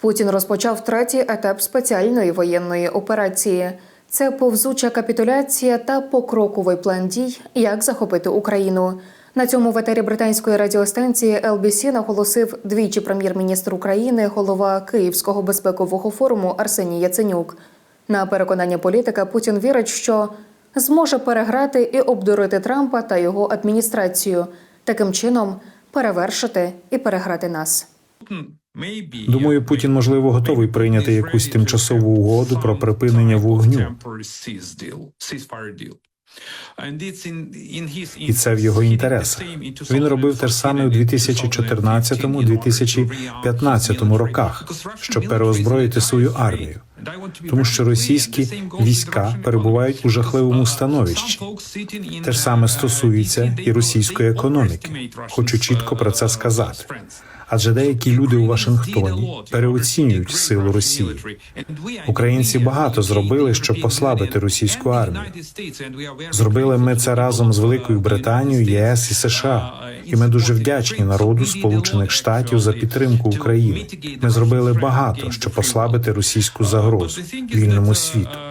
Путін розпочав третій етап спеціальної воєнної операції. Це повзуча капітуляція та покроковий план дій, як захопити Україну. На цьому в етері британської радіостанції LBC наголосив двічі прем'єр-міністр України, голова Київського безпекового форуму Арсеній Яценюк. На переконання політика Путін вірить, що зможе переграти і обдурити Трампа та його адміністрацію, таким чином перевершити і переграти нас. Думаю, Путін можливо готовий прийняти якусь тимчасову угоду про припинення вогню. І це в його інтересах. Він робив те ж саме у 2014-2015 роках, щоб переозброїти свою армію. Тому що російські війська перебувають у жахливому становищі. Те ж саме стосується і російської економіки. Хочу чітко про це сказати. Адже деякі люди у Вашингтоні переоцінюють силу Росії. Українці багато зробили, щоб послабити російську армію. Зробили ми це разом з Великою Британією, ЄС і США. І ми дуже вдячні народу Сполучених Штатів за підтримку України. Ми зробили багато, щоб послабити російську загрозу вільному світу.